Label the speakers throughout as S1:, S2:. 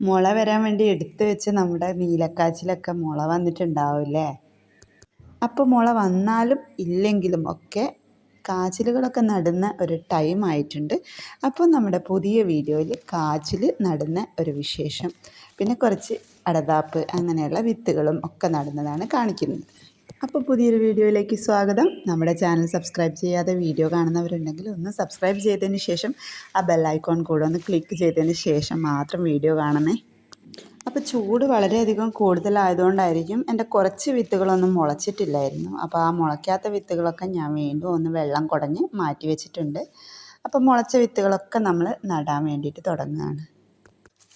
S1: മുള വരാൻ വേണ്ടി എടുത്തു വെച്ച് നമ്മുടെ നീലക്കാച്ചിലൊക്കെ മുള വന്നിട്ടുണ്ടാവില്ലേ? അപ്പോൾ മുള വന്നാലും ഇല്ലെങ്കിലും ഒക്കെ കാച്ചിലുകളൊക്കെ നടുന്ന ഒരു ടൈം ആയിട്ടുണ്ട്. അപ്പോൾ നമ്മുടെ പുതിയ വീഡിയോയിൽ കാച്ചിൽ നടുന്ന ഒരു വിശേഷം. പിന്നെ കുറച്ച് അടതാപ്പ് അങ്ങനെയുള്ള വിത്തുകളും ഒക്കെ നടുന്നതാണ് കാണിക്കുന്നത്. അപ്പോൾ പുതിയൊരു വീഡിയോയിലേക്ക് സ്വാഗതം. നമ്മുടെ ചാനൽ സബ്സ്ക്രൈബ് ചെയ്യാതെ വീഡിയോ കാണുന്നവരുണ്ടെങ്കിൽ ഒന്ന് സബ്സ്ക്രൈബ് ചെയ്തതിന് ശേഷം ആ ബെല്ലൈക്കോൺ കൂടെ ഒന്ന് ക്ലിക്ക് ചെയ്തതിന് ശേഷം മാത്രം വീഡിയോ കാണണേ. അപ്പോൾ ചൂട് വളരെയധികം കൂടുതലായതുകൊണ്ടായിരിക്കും എന്റെ കുറച്ച് വിത്തുകളൊന്നും മുളച്ചിട്ടില്ലായിരുന്നു. അപ്പോൾ ആ മുളയ്ക്കാത്ത വിത്തുകളൊക്കെ ഞാൻ വീണ്ടും ഒന്ന് വെള്ളം കുടഞ്ഞ് മാറ്റി വെച്ചിട്ടുണ്ട്. അപ്പോൾ മുളച്ച വിത്തുകളൊക്കെ നമ്മൾ നടാൻ വേണ്ടിയിട്ട് തുടങ്ങുകയാണ്.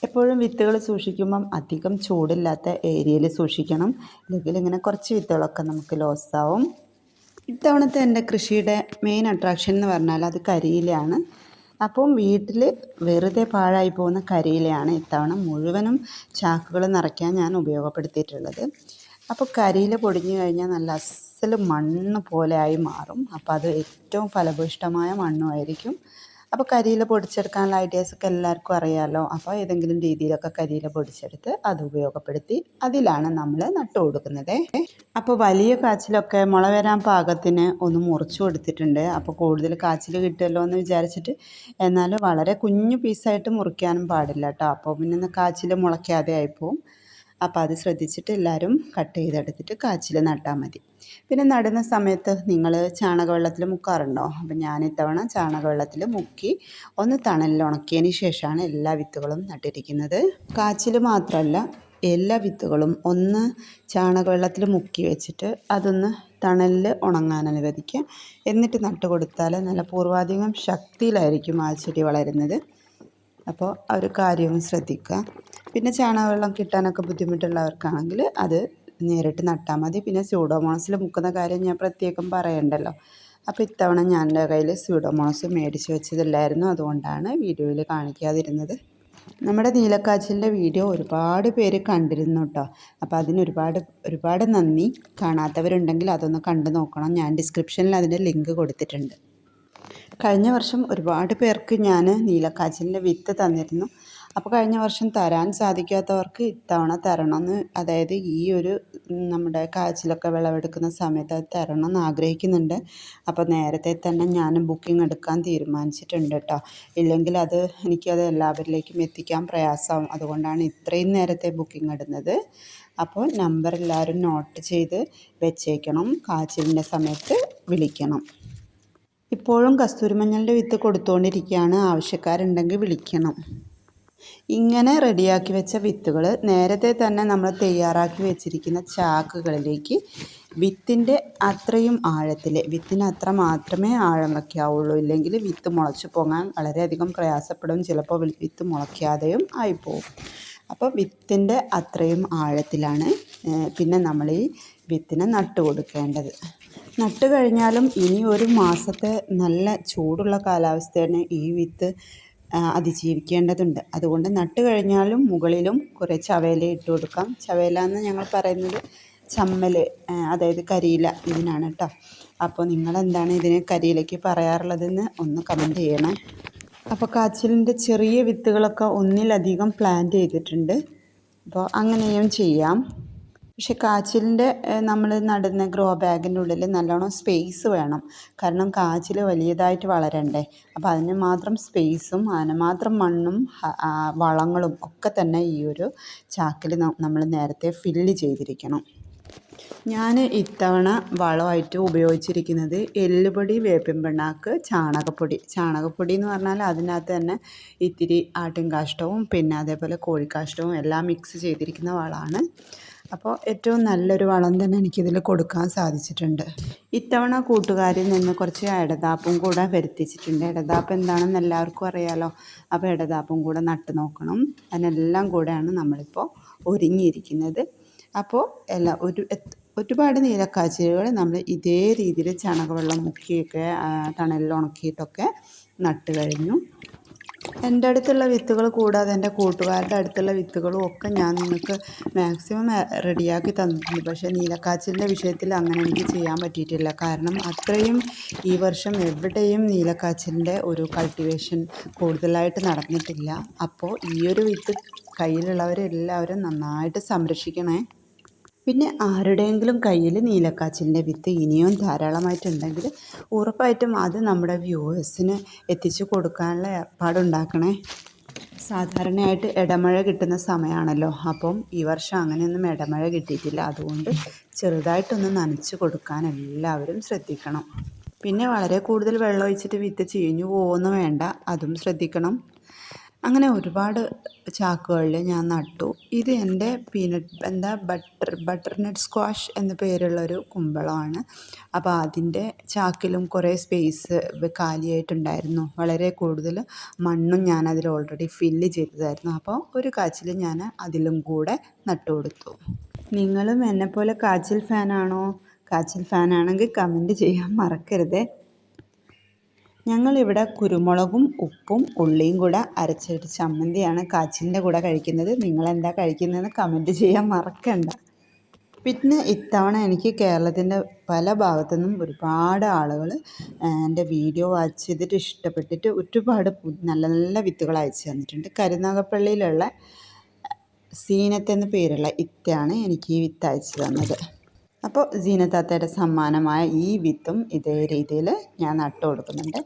S1: എപ്പോഴും വിത്തുകൾ സൂക്ഷിക്കുമ്പം അധികം ചൂടില്ലാത്ത ഏരിയയിൽ സൂക്ഷിക്കണം. അല്ലെങ്കിൽ ഇങ്ങനെ കുറച്ച് വിത്തുകളൊക്കെ നമുക്ക് ലോസാവും ഇത്തവണത്തെ എന്റെ കൃഷിയുടെ മെയിൻ അട്രാക്ഷൻ എന്ന് പറഞ്ഞാൽ അത് കരിയിലയാണ്. അപ്പം വീട്ടിൽ വെറുതെ പാഴായി പോകുന്ന കരിയിലയാണ് ഇത്തവണ മുഴുവനും ചാക്കുകൾ നിറയ്ക്കാൻ ഞാൻ ഉപയോഗപ്പെടുത്തിയിട്ടുള്ളത്. അപ്പോൾ കരിയില പൊടിഞ്ഞു കഴിഞ്ഞാൽ നല്ല അസൽ മണ്ണ് പോലെ ആയി മാറും. അപ്പോൾ അത് ഏറ്റവും ഫലഭൂഷ്ടമായ മണ്ണുമായിരിക്കും. അപ്പോൾ കരിയില പൊടിച്ചെടുക്കാനുള്ള ഐഡിയാസൊക്കെ എല്ലാവർക്കും അറിയാമല്ലോ അപ്പോൾ ഏതെങ്കിലും രീതിയിലൊക്കെ കരിയില പൊടിച്ചെടുത്ത് അത് ഉപയോഗപ്പെടുത്തി അതിലാണ് നമ്മൾ നട്ടു കൊടുക്കുന്നത്. അപ്പോൾ വലിയ കാച്ചിലൊക്കെ മുള വരാൻ പാകത്തിന് ഒന്ന് മുറിച്ചു കൊടുത്തിട്ടുണ്ട്. അപ്പോൾ കൂടുതൽ കാച്ചിൽ കിട്ടുമല്ലോ എന്ന് വിചാരിച്ചിട്ട് എന്നാൽ വളരെ കുഞ്ഞു പീസായിട്ട് മുറിക്കാനും പാടില്ല കേട്ടോ അപ്പോൾ പിന്നെ കാച്ചിൽ മുളയ്ക്കാതെ ആയിപ്പോവും അപ്പോൾ അത് ശ്രദ്ധിച്ചിട്ട് എല്ലാവരും കട്ട് ചെയ്തെടുത്തിട്ട് കാച്ചിൽ നട്ടാൽ മതി. പിന്നെ നടുന്ന സമയത്ത് നിങ്ങൾ ചാണകവെള്ളത്തിൽ മുക്കാറുണ്ടോ? അപ്പം ഞാൻ ഇത്തവണ ചാണകവെള്ളത്തിൽ മുക്കി ഒന്ന് തണലിൽ ഉണക്കിയതിന് ശേഷമാണ് എല്ലാ വിത്തുകളും നട്ടിരിക്കുന്നത്. കാച്ചിൽ മാത്രമല്ല എല്ലാ വിത്തുകളും ഒന്ന് ചാണകവെള്ളത്തിൽ മുക്കി വെച്ചിട്ട് അതൊന്ന് തണലിൽ ഉണങ്ങാൻ അനുവദിക്കുക എന്നിട്ട് നട്ട് കൊടുത്താൽ നല്ല പൂർവാധികം ശക്തിയിലായിരിക്കും ആ ചെടി വളരുന്നത്. അപ്പോൾ ആ ഒരു കാര്യവും ശ്രദ്ധിക്കുക. പിന്നെ ചാണകവെള്ളം കിട്ടാനൊക്കെ ബുദ്ധിമുട്ടുള്ളവർക്കാണെങ്കിൽ അത് നേരിട്ട് നട്ടാൽ മതി. പിന്നെ സ്യൂഡോമോണസിൽ മുക്കുന്ന കാര്യം ഞാൻ പ്രത്യേകം പറയണ്ടല്ലോ. അപ്പോൾ ഇത്തവണ ഞാൻ എന്റെ കയ്യിൽ സ്യൂഡോമോണസ് മേടിച്ച് വെച്ചതില്ലായിരുന്നു. അതുകൊണ്ടാണ് വീഡിയോയിൽ കാണിക്കാതിരുന്നത്. നമ്മുടെ നീലക്കാച്ചിലിന്റെ വീഡിയോ ഒരുപാട് പേര് കണ്ടിരുന്നു കേട്ടോ. അപ്പോൾ അതിന് ഒരുപാട് ഒരുപാട് നന്ദി. കാണാത്തവരുണ്ടെങ്കിൽ അതൊന്ന് കണ്ടു നോക്കണം. ഞാൻ ഡിസ്ക്രിപ്ഷനിൽ അതിന്റെ ലിങ്ക് കൊടുത്തിട്ടുണ്ട്. കഴിഞ്ഞ വർഷം ഒരുപാട് പേർക്ക് ഞാൻ നീലക്കാച്ചിലിന്റെ വിത്ത് തന്നിരുന്നു. അപ്പോൾ കഴിഞ്ഞ വർഷം തരാൻ സാധിക്കാത്തവർക്ക് ഇത്തവണ തരണമെന്ന് അതായത് ഈ ഒരു നമ്മുടെ കാച്ചിലൊക്കെ വിളവെടുക്കുന്ന സമയത്ത് അത് തരണം എന്ന് ആഗ്രഹിക്കുന്നുണ്ട്. അപ്പോൾ നേരത്തെ തന്നെ ഞാൻ ബുക്കിംഗ് എടുക്കാൻ തീരുമാനിച്ചിട്ടുണ്ട് കേട്ടോ ഇല്ലെങ്കിൽ അത് എനിക്കത് എല്ലാവരിലേക്കും എത്തിക്കാൻ പ്രയാസമാവും. അതുകൊണ്ടാണ് ഇത്രയും നേരത്തെ ബുക്കിംഗ് ഇടുന്നത്. അപ്പോൾ നമ്പർ എല്ലാവരും നോട്ട് ചെയ്ത് വെച്ചേക്കണം. കാച്ചിലിന്റെ സമയത്ത് വിളിക്കണം. ഇപ്പോഴും കസ്തൂരിമഞ്ഞളുടെ വിത്ത് കൊടുത്തുകൊണ്ടിരിക്കുകയാണ് ആവശ്യക്കാരുണ്ടെങ്കിൽ വിളിക്കണം. ഇങ്ങനെ റെഡിയാക്കി വെച്ച വിത്തുകൾ നേരത്തെ തന്നെ നമ്മൾ തയ്യാറാക്കി വെച്ചിരിക്കുന്ന ചാക്കുകളിലേക്ക് വിത്തിന്റെ അത്രയും ആഴത്തിൽ വിത്തിന് അത്ര മാത്രമേ ആഴം വയ്ക്കാവുള്ളൂ. ഇല്ലെങ്കിൽ വിത്ത് മുളച്ചു പോകാൻ വളരെയധികം പ്രയാസപ്പെടും. ചിലപ്പോൾ വിത്ത് മുളയ്ക്കാതെയും ആയിപ്പോവും. അപ്പോൾ വിത്തിന്റെ അത്രയും ആഴത്തിലാണ് പിന്നെ നമ്മൾ ഈ വിത്തിനെ നട്ടു കൊടുക്കേണ്ടത്. നട്ട് കഴിഞ്ഞാലും ഇനി ഒരു മാസത്തെ നല്ല ചൂടുള്ള കാലാവസ്ഥയാണ് ഈ വിത്ത് അതിജീവിക്കേണ്ടതുണ്ട്. അതുകൊണ്ട് നട്ട് കഴിഞ്ഞാലും മുകളിലും കുറേ ചവേല ഇട്ട് കൊടുക്കാം. ചവേല എന്ന് ഞങ്ങൾ പറയുന്നത് ചമ്മൽ അതായത് കരിയില ഇതിനാണ് കേട്ടോ. അപ്പോൾ നിങ്ങളെന്താണ് ഇതിന് കരിയിലയ്ക്ക് പറയാറുള്ളതെന്ന് ഒന്ന് കമന്റ് ചെയ്യണേ. അപ്പോൾ കാച്ചിലിന്റെ ചെറിയ വിത്തുകളൊക്കെ ഒന്നിലധികം പ്ലാന്റ് ചെയ്തിട്ടുണ്ട്. അപ്പോൾ അങ്ങനെയും ചെയ്യാം. പക്ഷെ കാച്ചിലിന്റെ നമ്മൾ നടുന്ന ഗ്രോ ബാഗിന്റെ ഉള്ളിൽ നല്ലോണം സ്പേസ് വേണം. കാരണം കാച്ചിൽ വലിയതായിട്ട് വളരണ്ടേ. അപ്പോൾ അതിന് മാത്രം സ്പേസും അതിന് മാത്രം മണ്ണും വളങ്ങളും ഒക്കെ തന്നെ ഈ ഒരു ചാക്കിൽ നമ്മൾ നേരത്തെ ഫില്ല് ചെയ്തിരിക്കണം. ഞാൻ ഇത്തവണ വളമായിട്ട് ഉപയോഗിച്ചിരിക്കുന്നത് എല്ലുപൊടി വേപ്പിൻ പിണ്ണാക്ക് ചാണകപ്പൊടി. ചാണകപ്പൊടി എന്ന് പറഞ്ഞാൽ അതിനകത്ത് തന്നെ ഇത്തിരി ആട്ടിൻ കാഷ്ടവും പിന്നെ അതേപോലെ കോഴിക്കാഷ്ടവും എല്ലാം മിക്സ് ചെയ്തിരിക്കുന്ന വളമാണ്. അപ്പോൾ ഏറ്റവും നല്ലൊരു വളം തന്നെ എനിക്കിതിൽ കൊടുക്കാൻ സാധിച്ചിട്ടുണ്ട്. ഇത്തവണ കൂട്ടുകാരിൽ നിന്ന് കുറച്ച് ഇടതാപ്പും കൂടെ വരുത്തിച്ചിട്ടുണ്ട്. ഇടതാപ്പ് എന്താണെന്ന് എല്ലാവർക്കും അറിയാലോ. അപ്പോൾ ഇടതാപ്പും കൂടെ നട്ട് നോക്കണം. അതിനെല്ലാം കൂടെയാണ് നമ്മളിപ്പോൾ ഒരുങ്ങിയിരിക്കുന്നത്. അപ്പോൾ എല്ലാ ഒരു ഒരുപാട് നീലക്കാച്ചിലുകൾ നമ്മൾ ഇതേ രീതിയിൽ ചാണകവെള്ളം മുക്കിയൊക്കെ തണലിൽ ഉണക്കിയിട്ടൊക്കെ നട്ട് കഴിഞ്ഞു. എന്റെ അടുത്തുള്ള വിത്തുകൾ കൂടാതെ എന്റെ കൂട്ടുകാരുടെ അടുത്തുള്ള വിത്തുകളും ഒക്കെ ഞാൻ നിങ്ങൾക്ക് മാക്സിമം റെഡിയാക്കി തന്നിട്ടുണ്ട്. പക്ഷേ നീലക്കാച്ചിലിന്റെ വിഷയത്തിൽ അങ്ങനെ എനിക്ക് ചെയ്യാൻ പറ്റിയിട്ടില്ല. കാരണം അത്രയും ഈ വർഷം എവിടെയും നീലക്കാച്ചിലിന്റെ ഒരു കൾട്ടിവേഷൻ കൂടുതലായിട്ട് നടന്നിട്ടില്ല. അപ്പോൾ ഈ ഒരു വിത്ത് കയ്യിലുള്ളവരെല്ലാവരും നന്നായിട്ട് സംരക്ഷിക്കണേ. പിന്നെ ആരുടെയെങ്കിലും കയ്യിൽ നീലക്കാച്ചിലിന്റെ വിത്ത് ഇനിയും ധാരാളമായിട്ടുണ്ടെങ്കിൽ ഉറപ്പായിട്ടും അത് നമ്മുടെ വ്യൂവേഴ്സിന് എത്തിച്ചു കൊടുക്കാനുള്ള ഏർപ്പാടുണ്ടാക്കണേ. സാധാരണയായിട്ട് ഇടമഴ കിട്ടുന്ന സമയമാണല്ലോ. അപ്പം ഈ വർഷം അങ്ങനെയൊന്നും ഇടമഴ കിട്ടിയിട്ടില്ല. അതുകൊണ്ട് ചെറുതായിട്ടൊന്ന് നനച്ച് കൊടുക്കാൻ എല്ലാവരും ശ്രദ്ധിക്കണം. പിന്നെ വളരെ കൂടുതൽ വെള്ളം ഒഴിച്ചിട്ട് വിത്ത് ചീഞ്ഞു പോകുമെന്ന് വേണ്ട. അതും ശ്രദ്ധിക്കണം. അങ്ങനെ ഒരുപാട് ചാക്കുകളിൽ ഞാൻ നട്ടു. ഇത് എന്റെ പീനട്ട് എന്താ ബട്ടർ ബട്ടർനട്ട് സ്ക്വാഷ് എന്ന പേരുള്ളൊരു കുമ്പളമാണ്. അപ്പോൾ അതിന്റെ ചാക്കിലും കുറേ സ്പേസ് കാലിയായിട്ടുണ്ടായിരുന്നു. വളരെ കൂടുതൽ മണ്ണും ഞാൻ അതിൽ ഓൾറെഡി ഫില്ല് ചെയ്തതായിരുന്നു. അപ്പോൾ ഒരു കാച്ചിൽ ഞാൻ അതിലും കൂടെ നട്ടു കൊടുത്തു. നിങ്ങളും എന്നെപ്പോലെ കാച്ചിൽ ഫാനാണോ? കാച്ചിൽ ഫാനാണെങ്കിൽ കമന്റ് ചെയ്യാൻ മറക്കരുതേ. ഞങ്ങളിവിടെ കുരുമുളകും ഉപ്പും ഉള്ളിയും കൂടെ അരച്ചിട്ട് ചമ്മന്തിയാണ് കാച്ചിലിന്റെ കൂടെ കഴിക്കുന്നത്. നിങ്ങളെന്താ കഴിക്കുന്നതെന്ന് കമന്റ് ചെയ്യാൻ മറക്കണ്ട. പിന്നെ ഇത്തവണ എനിക്ക് കേരളത്തിന്റെ പല ഭാഗത്തു നിന്നും ഒരുപാട് ആളുകൾ എന്റെ വീഡിയോ വാച്ച് ചെയ്തിട്ട് ഇഷ്ടപ്പെട്ടിട്ട് ഒരുപാട് നല്ല നല്ല വിത്തുകൾ അയച്ചു തന്നിട്ടുണ്ട്. കരുനാഗപ്പള്ളിയിലുള്ള സീനത്തെന്ന് പേരുള്ള ഇത്തയാണ് എനിക്ക് ഈ വിത്ത് അയച്ചു തന്നത്. അപ്പോൾ ജീനത്താത്തയുടെ സമ്മാനമായ ഈ വിത്തും ഇതേ രീതിയിൽ ഞാൻ നട്ടു കൊടുക്കുന്നുണ്ട്.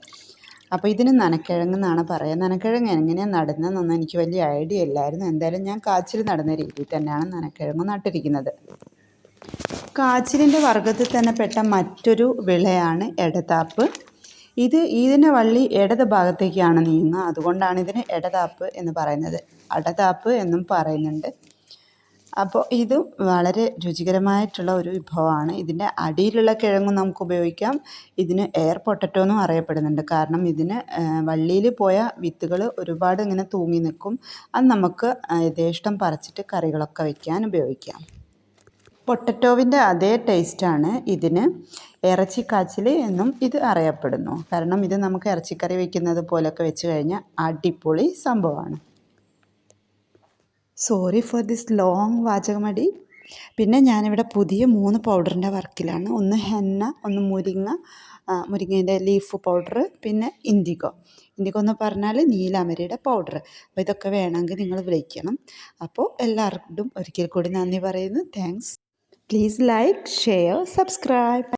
S1: അപ്പോൾ ഇതിന് നനക്കിഴങ്ങ് എന്നാണ് പറയുക നനക്കിഴങ്ങ് എങ്ങനെയാണ് നടുന്നതെന്നൊന്നും എനിക്ക് വലിയ ഐഡിയ ഇല്ലായിരുന്നു. എന്തായാലും ഞാൻ കാച്ചിൽ നടുന്ന രീതിയിൽ തന്നെയാണ് നനക്കിഴങ്ങ് നട്ടിരിക്കുന്നത്. കാച്ചിലിന്റെ വർഗത്തിൽ തന്നെ പെട്ട മറ്റൊരു വിളയാണ് എടതാപ്പ്. ഇത് ഇതിന്റെ വള്ളി ഇടത് ഭാഗത്തേക്കാണ് നീങ്ങുക. അതുകൊണ്ടാണ് ഇതിന് ഇടതാപ്പ് എന്ന് പറയുന്നത്. അടതാപ്പ് എന്നും പറയുന്നുണ്ട്. അപ്പോൾ ഇത് വളരെ രുചികരമായിട്ടുള്ള ഒരു വിഭവമാണ്. ഇതിന്റെ അടിയിലുള്ള കിഴങ്ങും നമുക്ക് ഉപയോഗിക്കാം. ഇതിന് എയർ പൊട്ടറ്റോ എന്നും അറിയപ്പെടുന്നുണ്ട്. കാരണം ഇതിന് വള്ളിയിൽ പോയ വിത്തുകൾ ഒരുപാട് ഇങ്ങനെ തൂങ്ങി നിൽക്കും. അത് നമുക്ക് യഥേഷ്ടം പറിച്ചിട്ട് കറികളൊക്കെ വയ്ക്കാൻ ഉപയോഗിക്കാം. പൊട്ടറ്റോവിന്റെ അതേ ടേസ്റ്റാണ് ഇതിന്. ഇറച്ചിക്കാച്ചിൽ എന്നും ഇത് അറിയപ്പെടുന്നു. കാരണം ഇത് നമുക്ക് ഇറച്ചിക്കറി വയ്ക്കുന്നത് പോലൊക്കെ വെച്ച് കഴിഞ്ഞാൽ അടിപൊളി സംഭവമാണ്. സോറി ഫോർ ദിസ് ലോങ് വാചകമടി. പിന്നെ ഞാനിവിടെ പുതിയ മൂന്ന് പൗഡറിന്റെ വർക്കിലാണ്. ഒന്ന് ഹെന്ന ഒന്ന് മുരിങ്ങ മുരിങ്ങേന്റെ ലീഫ് പൗഡർ പിന്നെ ഇൻഡിഗോ ഇൻഡിഗോ എന്ന് പറഞ്ഞാൽ നീലാമരിയുടെ പൗഡർ അപ്പോൾ ഇതൊക്കെ വേണമെങ്കിൽ നിങ്ങൾ വിളിക്കണം. അപ്പോൾ എല്ലാവർക്കും ഒരിക്കൽ കൂടി നന്ദി പറയുന്നു. Thanks please like share subscribe